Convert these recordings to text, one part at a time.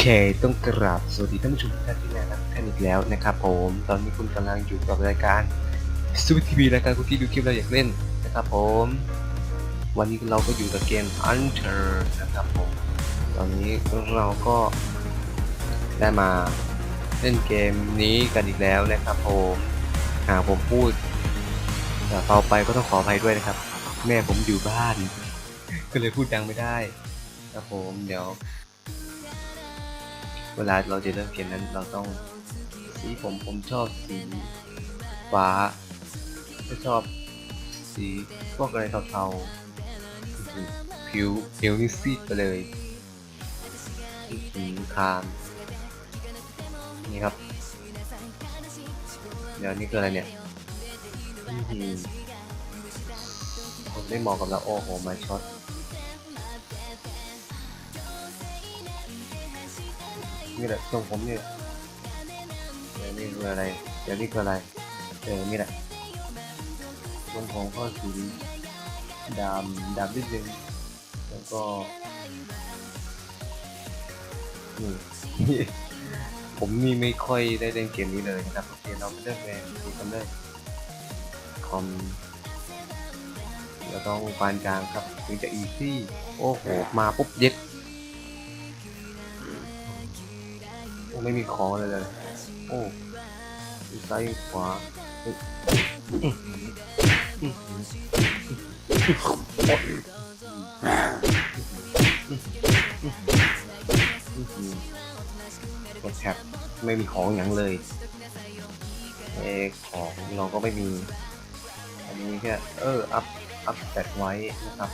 เค ต้องกราบสวัสดีท่านผู้ชมทุกท่านที่น่ารักท่านอีกแล้วนะครับผม ตอนนี้คุณกำลังอยู่กับรายการซูทีวีรายการคุณที่ดูคลิปเราอยากเล่นนะครับผม วันนี้เราก็อยู่กับเกม Hunter นะครับผม ตอนนี้เราก็ได้มาเล่นเกมนี้กันอีกแล้วนะครับผมหากผมพูดแต่เบาไปก็ต้องขออภัยด้วยนะครับ แม่ผมอยู่บ้าน ก็เลยพูดดังไม่ได้ครับผมเดี๋ยว เวลาเราจะเริ่มเกมนั้นเราต้องสีผมผมชอบสีฟ้าไม่ชอบสีพวกอะไรเทาๆผิวผิวนี่ซีดไปเลยอื้อหือคามนี่ครับ เดี๋ยวนี่คืออะไรเนี่ยผมได้มาะกับเราโอ้โหมาช็อต นี่แหละทรงผมนี่แหละเดี๋ยวนี่คืออะไรเดี๋ยวนี่คืออะไรเออนี่แหละทรงผมก็สีดำดำนิดนึงแล้วก็นี่ผมนี่ไม่ค่อยได้เล่นเกมนี้เลยนะครับโอเคเราไปเริ่มเลยดูกันเลยคอมเราต้องปานกลางครับถึงจะอีซี่โอ้โหมาปุ๊บเย็ด โอ้ไม่มีของเลยเลย โอ้มีซ้ายขวาเฮ้ยแท็บไม่มีของอย่างเลยเออของเราก็ไม่มี อันนี้แค่เอออัพอัพแตทไว้นะครับ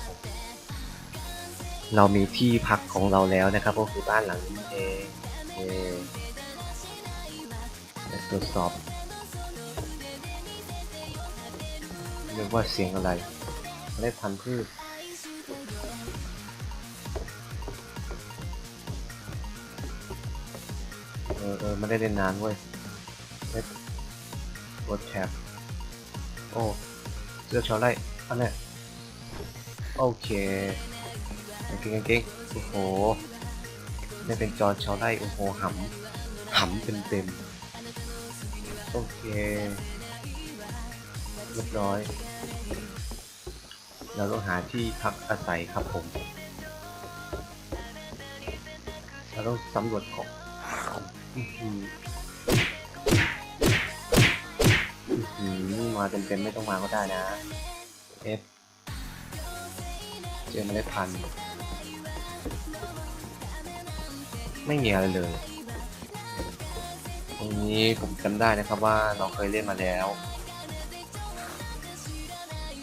เรามีที่พักของเราแล้วนะครับก็คือบ้านหลังนี้เอง เคตรวจสอบเรียกว่าเสียงอะไรเมล็ดพันธุ์พืชเออเออไม่ได้เล่นนานเว้ยเล็ดกดแท็บโอ้เสื้อชาวไร่อันนี้โอเคเกงกางเกงโอ้โห นี่เป็นจอชาวไร่โอ้โหหำหำเต็มเต็มโอเคเรียบร้อย เราต้องหาที่พักอาศัยครับผม เราต้องสำรวจเกาะอื้อหืออื้อหือมาเต็มๆไม่ต้องมาก็ได้นะ F เจอมล็ดพัน ไม่มีอะไรเลยตรงนี้ผมจำได้นะครับว่าเราเคยเล่นมาแล้ว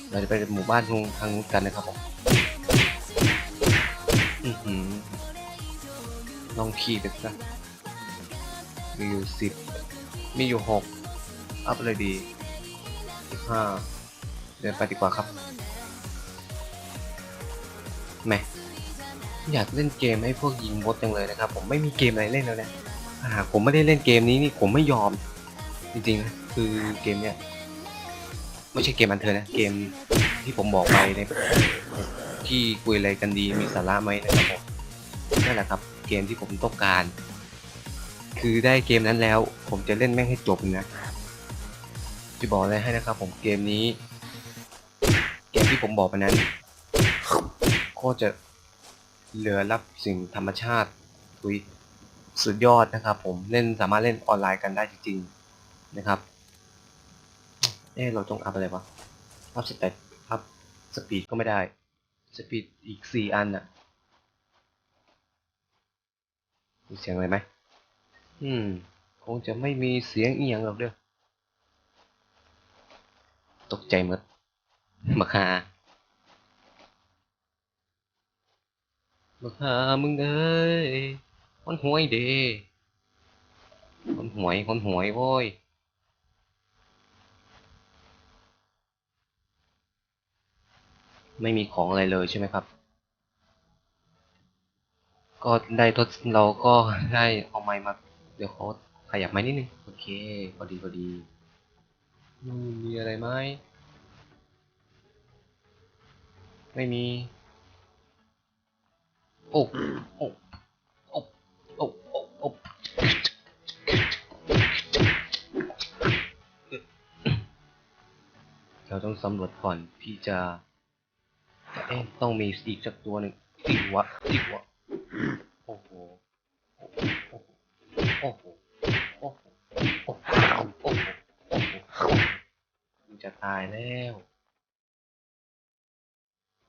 เราจะไปหมู่บ้านทางทางนู้นกันนะครับผมอือหือลองขี่ไปซะมีอยู่สิบมีอยู่หกอัพเลยดีสิบห้าเดินไปดีกว่าครับแหม อยากเล่นเกมให้พวกยิงบดจังเลยนะครับ ผมไม่มีเกมอะไรเล่นแล้วนะหากผมไม่ได้เล่นเกมนี้นี่ผมไม่ยอม จริงๆนะคือเกมเนี้ยไม่ใช่เกมอันเธอนะเกมที่ผมบอกไปในที่คุยอะไรกันดีมีสาระไหมนะครับผมนั่นแหละครับ เกมที่ผมต้องการ คือได้เกมนั้นแล้ว ผมจะเล่นแม่งให้จบนะจะบอกอะไรให้นะครับ ผมเกมนี้ เกมที่ผมบอกไปนั้นโคตรจะ เหลือรับสิ่งธรรมชาติทุยสุดยอดนะครับ ผมเล่นสามารถเล่นออนไลน์กันได้จริงๆนะครับเอ๊เราต้องอัพอะไรวะอัพสเตตอัพสปีดก็ไม่ได้สปีดอีกสี่อันน่ะมีเสียงอะไรไหมอืม คงจะไม่มีเสียงอีหยังหรอกเด้อตกใจหมดมาคา มาคามึงเอ้ยคนหวยเด้คนหวยคนหวยโว้ยไม่มีของอะไรเลยใช่ไหมครับ ก็ได้ทดเราก็ได้เอาไม้มา เดี๋ยวเขาขยับไม้นิดนึง โอเค พอดีพอดีมีอะไรไหม ไม่มี ออบเราต้องสำรวจก่อนพี่จะเอ๊ต้องมีอีกสักตัวหนึ่งสิวะสิวะโอ้โหโอ้โหโอ้โหโอ้โหโอ้โหโอ้โหกูจะตายแล้ว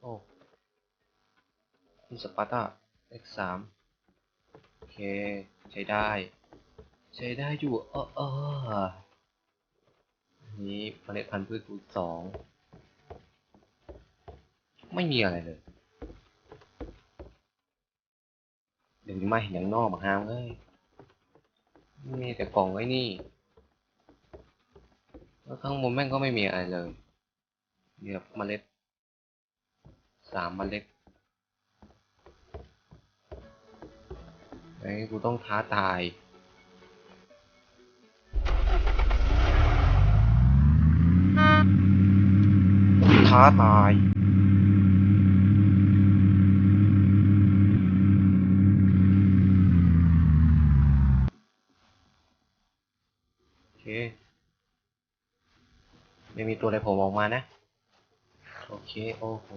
โอ้ คุณสปาร์ตา x 3 โอเค ใช้ได้ ใช้ได้อยู่ เออเอออันนี้เมล็ดพันธุ์พืชคูณสองไม่มีอะไรเลย เดี๋ยวนี้มาเห็นอย่างนอกมาห้ามเลยมีแต่กล่องไว้นี่ แล้วข้างบนแม่งก็ไม่มีอะไรเลยมีแบบเมล็ดสามเมล็ด ไอ้กูต้องท้าตาย ท้าตายโอเคไม่มีตัวอะไรผล่ออกมานะ โอเค โอ้โห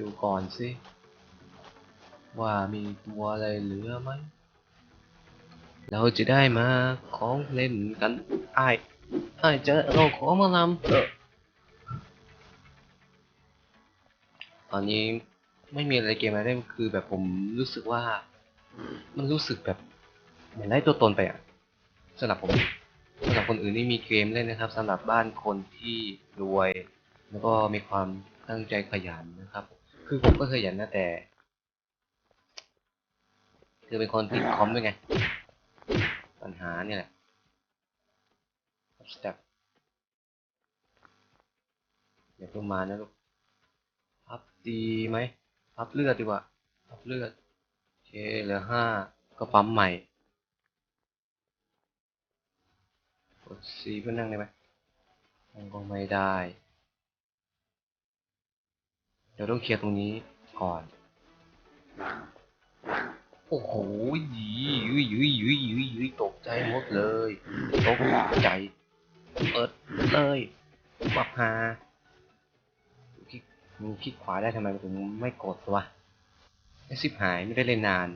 ดูก่อนสิว่ามีตัวอะไรเหลือไหม เราจะได้มาของเล่นกันไอ้ไอ้เจะเราขอมาลำเถอะตอนนี้ไม่มีอะไรเกมอะไรเล่นคือแบบผมรู้สึกว่า มันรู้สึกแบบเหมือนไร้ตัวตนไปอะสำหรับผมสำหรับคนอื่นที่มีเกมเล่นนะครับสำหรับบ้านคนที่รวย แล้วก็มีความตั้งใจขยันนะครับ คือผมก็ขยันนะแต่ คือเป็นคนติดคอมด้วยไง ปัญหาเนี่ยแหละสเต็ปอย่าเพิ่งมานะลูกพับดีไหมพับเลือดดีกว่าพับเลือดโอเคเหลือห้าก็ปั๊มใหม่กด C เพื่อนั่งได้ไหมนั่งก็ไม่ได้เดี๋ยวต้องเคลียร์ตรงนี้ก่อน โอ้โหยียุยยุยยุยยุยยุยตกใจหมดเลยตกใจเปิดเลยปับหาคลิกมึงคลิกขวาได้ทำไมผมไม่กดวะไอสิบหายไม่ได้เล่นนาน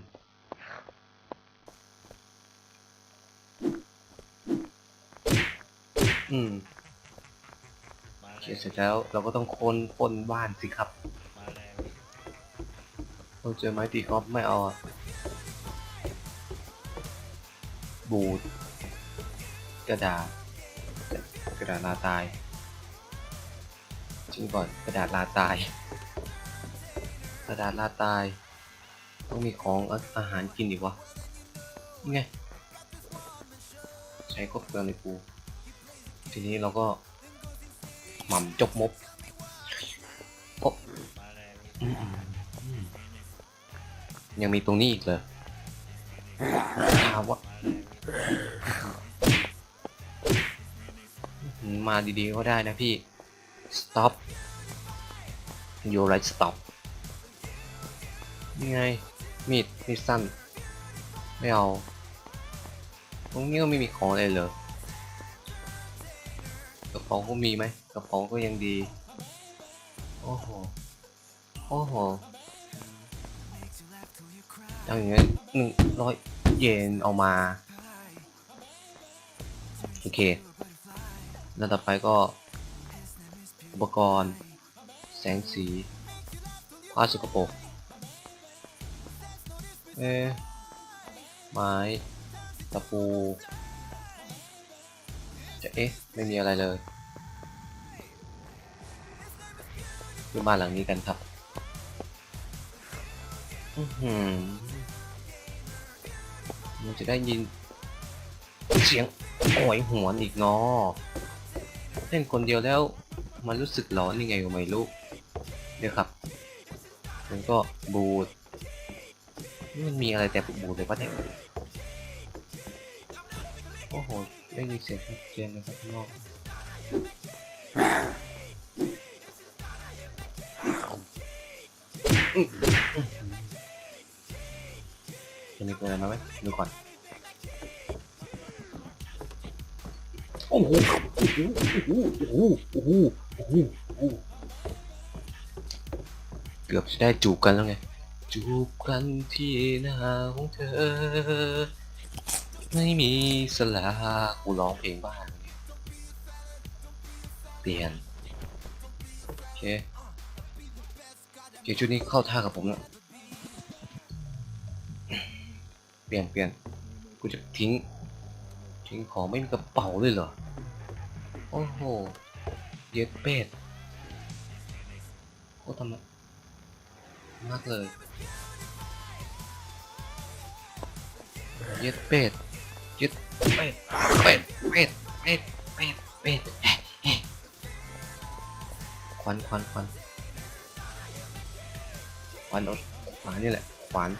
อืม ขียนเสร็จแล้วเราก็ต้องค้นปนบ้านสิครับมาแล้วเราเจอไม้ตีกอล์ฟไม่เอาอะบูดกระดาษ กระดาษลาตายจริงก่อนกระดาษลาตาย กระดาษลาตาย ต้องมีของอาหารกินอีวะนี่ไง ใช้ก็เปลืองเลยกูทีนี้เราก็ หม่ำจกมบโอ๊ะมาแล้วอืมอืมยังมีตรงนี้อีกเลยถามว่ามาแล้วมาดีๆก็ได้นะพี่ stop you right stop นี่ไง มีด มีดสั้น ไม่เอา ตรงนี้ก็ไม่มีของอะไรเลยกระเป๋าก็มีไหม กระเป๋าก็ยังดี โอ้โห โอ้โห เอาอย่างเงี้ยหนึ่งร้อยเยนเอามา โอเค แล้วต่อไปก็ อุปกรณ์ แสงสีผ้าสกปรกเอ๊ะไม้ตะปู จะเอ๊ะ ไม่มีอะไรเลย ขึ้นบ้านหลังนี้กันครับ อือหือมันจะได้ยิน เสียงโอยหวนอีกเนาะเล่นคนเดียวแล้ว มันรู้สึกร้อนยังไงก็ไม่รู้เดี๋ยวครับมันก็บูดมันมีอะไรแต่บูดเลยปะเนี่ยโอ้โหได้ยินเสียงชัดเจนเลยครับงนอก จะมีตัวอะไรมาไหมดูก่อน โอ้โห โอ้โห โอ้โห โอ้โห โอ้โห โอ้โห เกือบจะได้จูบกันแล้วไง จูบกันที่หน้าของเธอ ไม่มีสลากูร้องเพลงบ้านเนี่ยเปลี่ยนโอเค เกมชุดนี้เข้าท่ากับผมแล้วเปลี่ยนเปลี่ยนกูจะทิ้ง ทิ้งของไม่มีกระเป๋าเลยเหรอ โอ้โห เย็ดเป็ดโคตรทำไมมากเลย เย็ดเป็ด เย็ดเป็ด เป็ด เป็ด เป็ด เป็ด เป็ดควันควันควัน วันอาขวานนี่แหละขวาน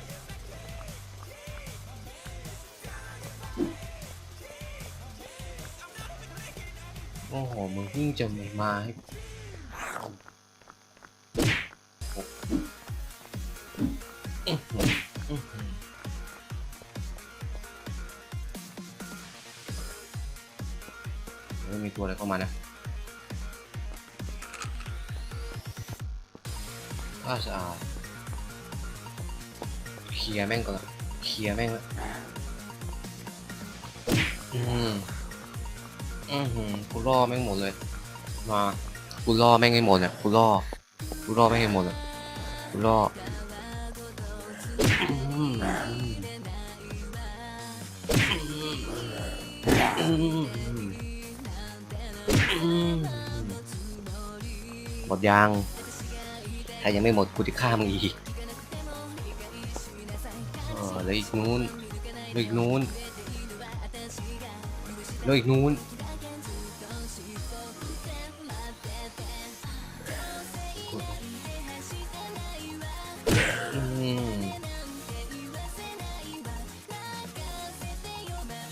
โอ้โหมึงเพิ่งจะมาให้ ลียร์แม่งก่อนเคลียร์แม่งละอืมอือหือกูล่อแม่งหมดเลย มากูล่อแม่งให้หมดเนี่ยกูล่อกูล่อแม่งให้หมดเลยกูล่ออืมอืมอืมอืมหมดยัง ถ้ายังไม่หมดกูจะฆ่ามึงอีก เออแล้วอีกนู้นแล้วอีกนู้นแล้วอีกนู้น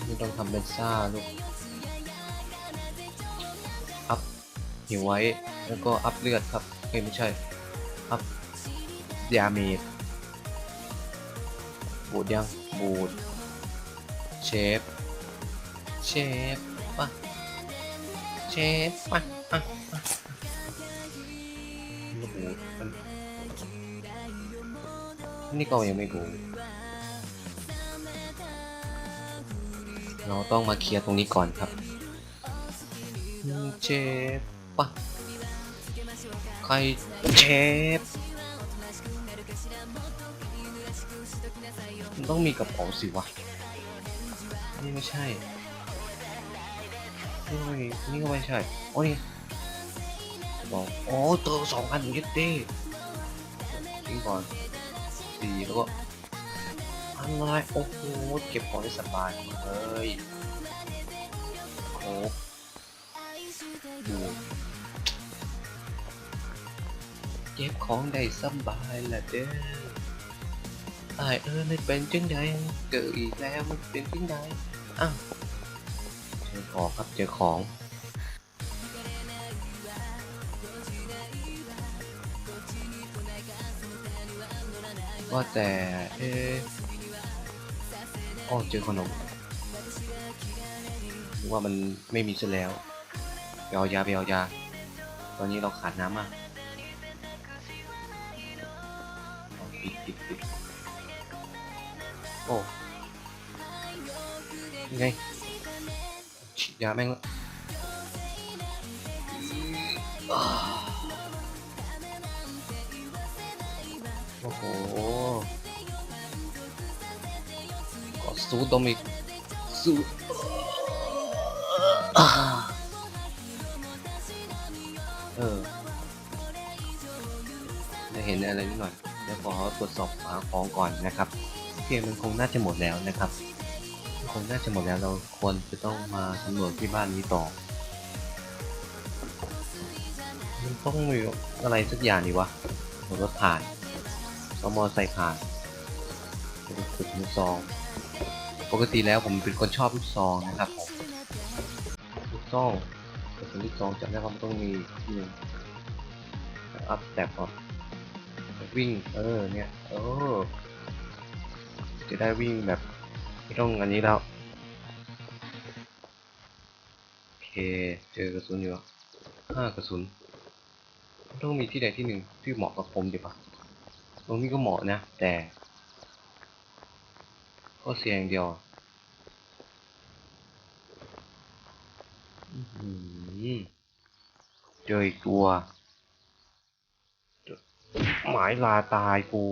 ไม่ต้องทำเป็นซ่าลูก อัพหิวไว้ แล้วก็อัพเลือดครับ เอ้ไม่ใช่ อัพยาเมจ บูดยังบูดเชฟเชฟปะเชฟปะอะบูดนี่ก็ยังไม่รู้เราต้องมาเคลียร์ตรงนี้ก่อนครับเชฟปะใครเชฟ มันต้องมีกระเป๋าสิวะ นี่ไม่ใช่ นี่ก็ไม่นี่ก็ไม่ใช่ โอ้นี่บอกโอ้เจอสองพันยึดดิทิ้งก่อนสี่แล้วก็อะไรโอ้โห เก็บของได้สบายเลยโอ้ดูเก็บของได้สบายละเด้อ ไอเออไม่เป็นจังใดเจออีกแล้วมันเป็นจังใดอ้าวเจอของครับเจอของว่าแต่เอ๊ะอ๋อเจอขนมว่ามันไม่มีซะแล้วไปเอายาไปเอายา ตอนนี้เราขาดน้ำอะ โอ้ยังไงฉีดยาแม่งละอ่าโอ้โหก็สูดดมอีกสูดอ่าเออได้เห็นอะไรนิดหน่อยเดี๋ยวขอตรวจสอบหาของก่อนนะครับ เกมมันคงน่าจะหมดแล้วนะครับ คงน่าจะหมดแล้วเราควรจะต้องมาสำรวจที่บ้านนี้ต่อ มันต้องมีอะไรสักอย่างดีวะรถผ่านต้อมอไซค์ผ่านเป็นฝึกลูกซอง ปกติแล้วผมเป็นคนชอบลูกซองนะครับผมลูกซองแต่เป็นลูกซองจำได้ว่ามันต้องมีที่หนึ่งอัพแต่ก่อนวิ่ง เออ เนี่ยเออ จะได้วิ่งแบบไม่ต้องอันนี้แล้ว โอเค เจอกระสุนอยู่ห้ากระสุน ต้องมีที่ใดที่หนึ่งที่เหมาะกับผมดีป่ะตรงนี้ก็เหมาะนะ แต่ก็เสียอย่างเดียวเจออีกตัว หมายลาตายกู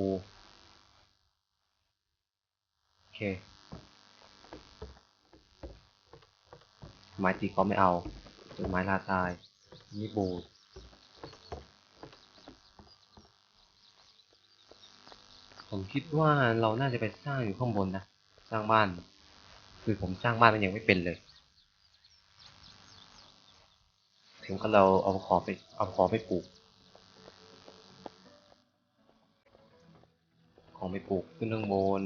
ไม้ตีก็ไม่เอาเป็นไม้ลาตาย นี่บูดผมคิดว่าเราน่าจะไปสร้างอยู่ข้างบนนะ สร้างบ้าน คือผมสร้างบ้านมันยังไม่เป็นเลย ถึงก็เราเอาขอไปเอาขอไปปลูก ของไปปลูกขึ้นข้างบน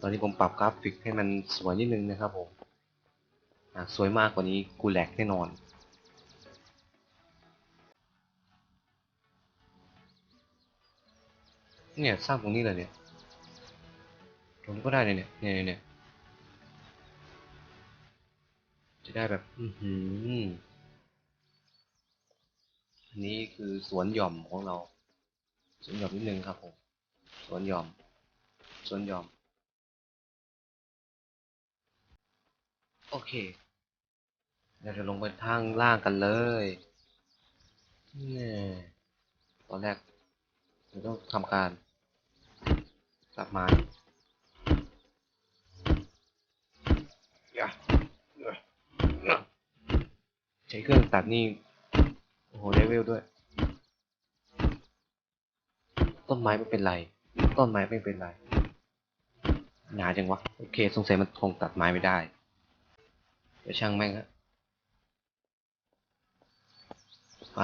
ตอนนี้ผมปรับกราฟิกให้มันสวยนิดนึงนะครับผมสวยมากกว่านี้กูแหลกแน่นอน เนี่ยสร้างตรงนี้เลยเนี่ยตรงนี้ก็ได้เนี่ยเนี่ยเนี่ยเนี่ยจะได้แบบ อือหืออันนี้คือสวนหย่อมของเรา สวนหย่อมนิดนึงครับผม สวนหย่อม สวนหย่อม โอเคเราจะลงไปทางล่างกันเลยนี่ตอนแรกเราต้องทำการตัดไม้อย่าใช้เครื่องตัดนี่ โอ้โหเลเวลด้วย ต้นไม้ไม่เป็นไร ต้นไม้ไม่เป็นไร หนาจังวะ โอเค สงสัยมันคงตัดไม้ไม่ได้ เดี๋ยวช่างแม่งฮะไป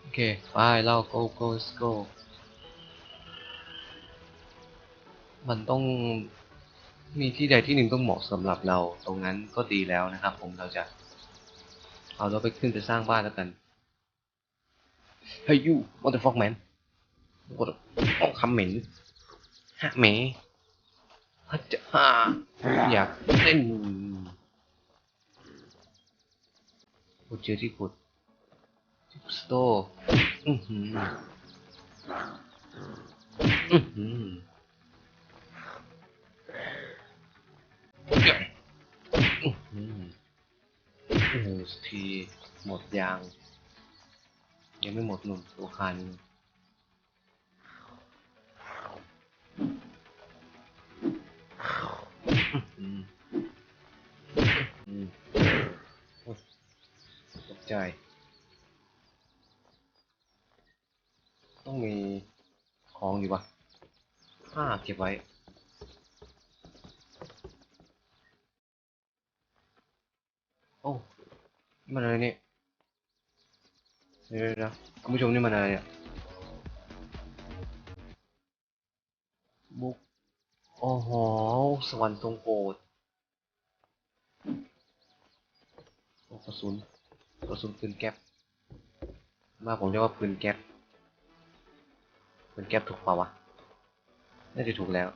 โอเค ไป เรา go go go มันต้องมีที่ใดที่หนึ่งต้องเหมาะสำหรับเราตรงนั้นก็ดีแล้วนะครับผมเราจะเอาเราไปขึ้นไปสร้างบ้านแล้วกัน Hey you what the fuck man what the อ๋อคำเหม็นฮะเหม ฮัจจะฮ่าอยากเล่นโอ้เจอที่ขุดที่สโตร์อือหืออือหืออื้อหือโอ้โหสักทีหมดยาง ยังไม่หมดหนุ่มตัวคันอืมอืมโอ๊ย ตกใจ ต้องมีของอยู่ปะห้าเก็บไว้โอ้มันอะไรเนี่ยเดี๋ยวนะคุณผู้ชมนี่มันอะไรเนี่ย โอ้โห สวรรค์ทรงโปรดโอ้กระสุนกระสุนปืนแก๊ปมาผมเรียกว่าปืนแก๊ปปืนแก๊ปถูกเปล่าวะ น่าจะถูกแล้ว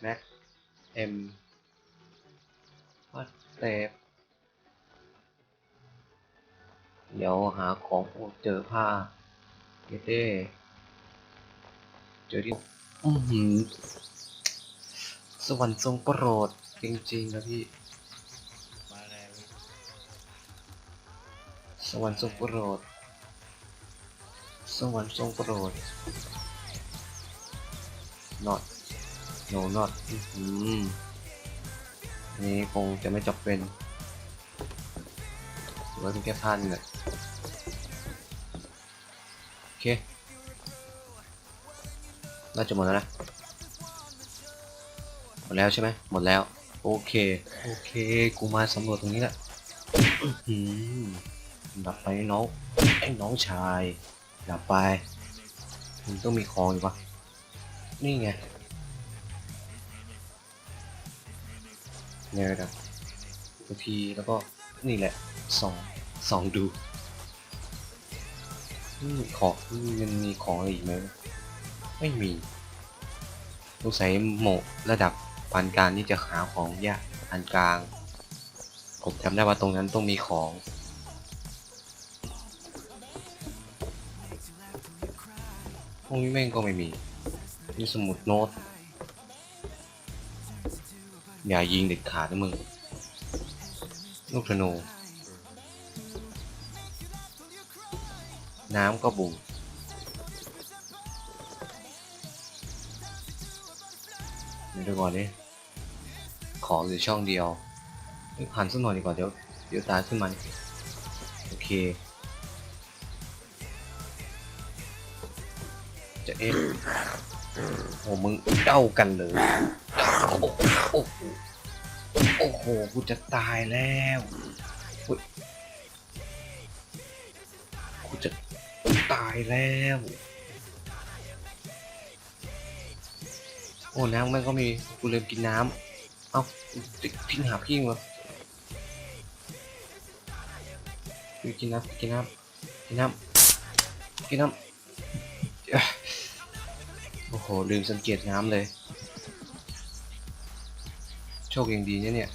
แม็กเอ็มวัดเตปเดี๋ยวหาของโอ้เจอผ้าเยเต้เจอที่อือหือ สวรรค์ทรงโปรดจริงๆนะพี่ มาแล้วสวรรค์ทรงโปรด สวรรค์ทรงโปรด not no not อื้อหืออันนี้คงจะไม่จำเป็นหรือว่าเป็นแค่ท่านนี่แหละโอเค น่าจะหมดแล้วนะ หมดแล้วใช่ไหมหมดแล้ว โอเค โอเค กูมาสำรวจตรงนี้แหละอื้อหือดับไปน้องไอ้น้องชายดับไปมันต้องมีของอยู่ปะนี่ไงเนี่ยนะตัวทีแล้วก็นี่แหละสองสองดู นี่ของมันมีของอะไรอีกไหม ไม่มีสงสัยโหมดระดับปฟันกลางนี่จะหาของยากอันกลาง ผมจำได้ว่าตรงนั้นต้องมีของพวกนี้แม่งก็ไม่มีมีสมุดโน้ต อย่ายิงเด็ดขาดนะมึง ลูกธนู น้ำก็บุงเดี๋ อนดิ ของเหรือช่องเดียวเฮ้ยผ่านสักหน่อยดีกว่าเดี๋ยวเดี๋ยวตาขึ้นมาโอเค จะเอ็นโอ้มึงเด้ากันเลยโอ้โหโอ้โหกูจะตายแล้วกูจะตายแล้ว อ้น้ำมันก็มีกูลืมกินน้ำ เอ้าจะทิ้งหาพี่มั้งกูกินน้ำกินน้ำกินน้ำกินน้ำโอ้โห ลืมสังเกตน้ำเลย โชคยังดีเนี่ยเนี่ย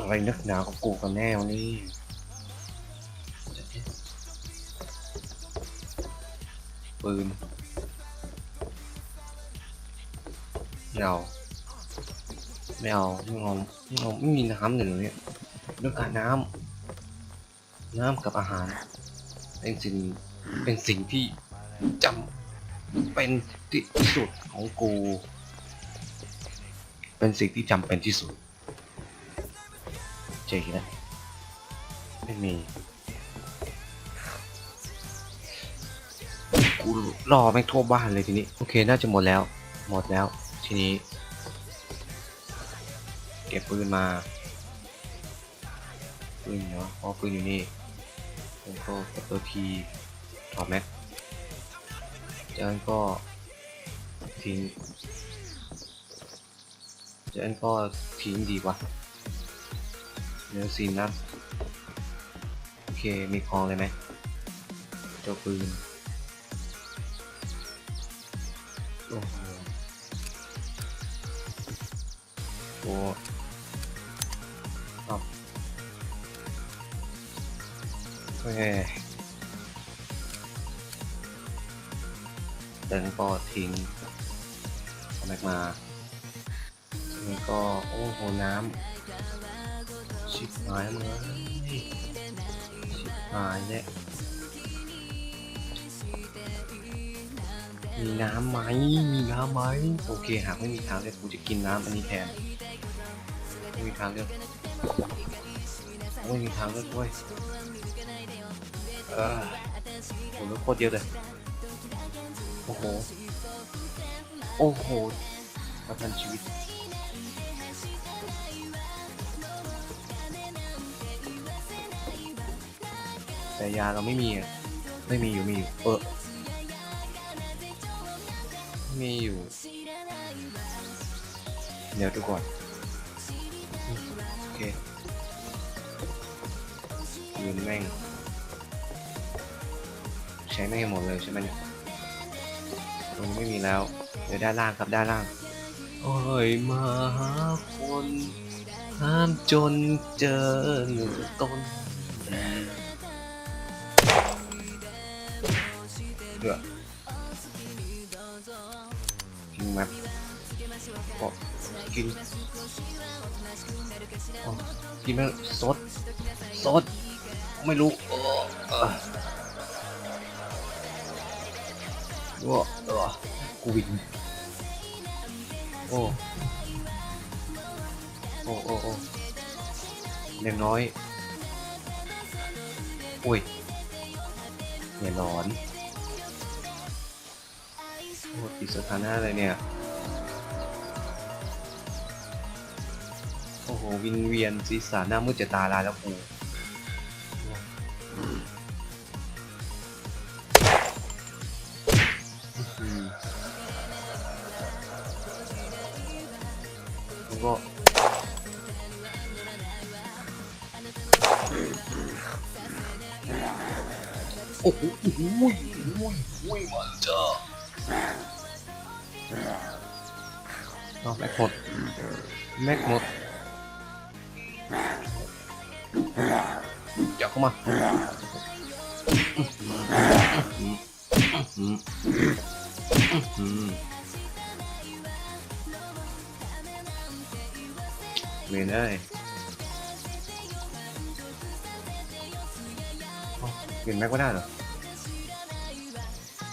อะไรนักหนากับกูกันแน่วันนี้ ปืนไม่เอาไม่เอาไม่เอาไม่เอาไม่มีน้ำเลยเหรอเนี่ยเรื่องการน้ำน้ำกับอาหารเป็นสิ่งเป็นสิ่งที่จำเป็นที่สุดของกู เป็นสิ่งที่จำเป็นที่สุดเจ๊กแล้วไม่มี กูรอแม่งทั่วบ้านเลยทีนี้ โอเค น่าจะหมดแล้ว หมดแล้ว ทีนี้ เก็บปืนมาปืนเนาะเพราปืนอยู่นี่ผมก็กดตัวทีถอดแม็กจากนั้นก็ทิ้งจากนั้นก็ทิ้งดีกว่าเนื้อซีนนะโอเค มีคลองเลยไหมเจ้าปืน โอ้โหโอ้เอาโอเคจากนั้นก็ทิ้งเอาแม็กมาจากนั้นก็ โอ้โห น้ำ ชิบหายเลยชิบหายเนี่ย มีน้ำไหมมีน้ำไหมโอเคหากไม่มีทางเลือกกูจะกินน้ำอันนี้แทนไม่มีทางเลือกไม่มีทางเลือกเว้ยเออโหเลือกโคตรเยอะเลยโอ้โหโอ้โหประทันชีวิตแต่ยาเราไม่มีอะไม่มีอยู่มีอยู่เออ มีอยู่ เดี๋ยวดูก่อนโอเคยืนแม่ง ใช้ไม่งให้หมดเลยใช่ไหมเนี่ยตรงนี้ไม่มีแล้ว เดี๋ยวด้านล่างครับด้านล่าง โอ้ยมาหาคนห้ามจนเจอหนึ่งต้นเดือ ดกินแมก็กินกินไม่สดสดไม่รู้ว้ากูวินโอ้โอ้โอ้โอ้เล็กน้อยอุ้ยเนี่ยร้อน อ้ติดสถานะอะไรเนี่ย โอ้โห วินเวียนศีรษะหน้ามืดจะตาลายแล้วกูอืมแล้วก็โอ้โหโอ้โหโอ้โหโอ้ยมันจ้า เอาแม็กหมดแม็กหมดเดี๋ยวเข้ามาอืมอืมเมนได้ยเอ้าเปลี่ยนแม็กไม่ได้เหรอ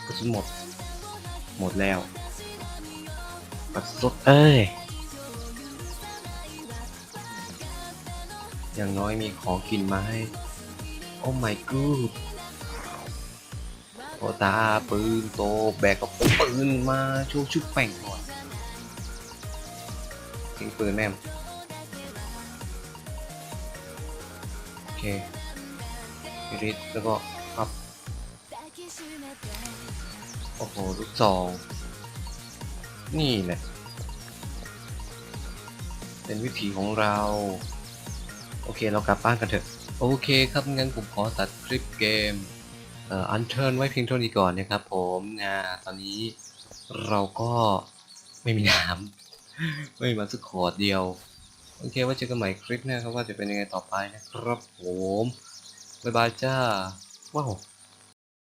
กระสุนหมด หมดแล้ว กระสุนเอ้ย อย่างน้อยมีของกินมาให้ โอ้ my god โอตาปืนโตแบกกับปืนมาโชว์ชุดแป่งก่อนทิ้งปืนแม่มโอเคริสแล้วก็พับโอ้โหลูกซอง นี่แหละ เป็นวิถีของเรา โอเคเรากลับบ้านกันเถอะ โอเคครับ งั้นผมขอตัดคลิปเกมเอ่ออันเทิร์นไว้เพียงเท่านี้ก่อนนะครับผมนะตอนนี้เราก็ไม่มีน้ำไม่มีมาสักขวดเดียว โอเคไว่าเจอกันใหม่คลิปหน้าครับว่าจะเป็นยังไงต่อไปนะครับผม บ๊ายบายจ้า ว้าว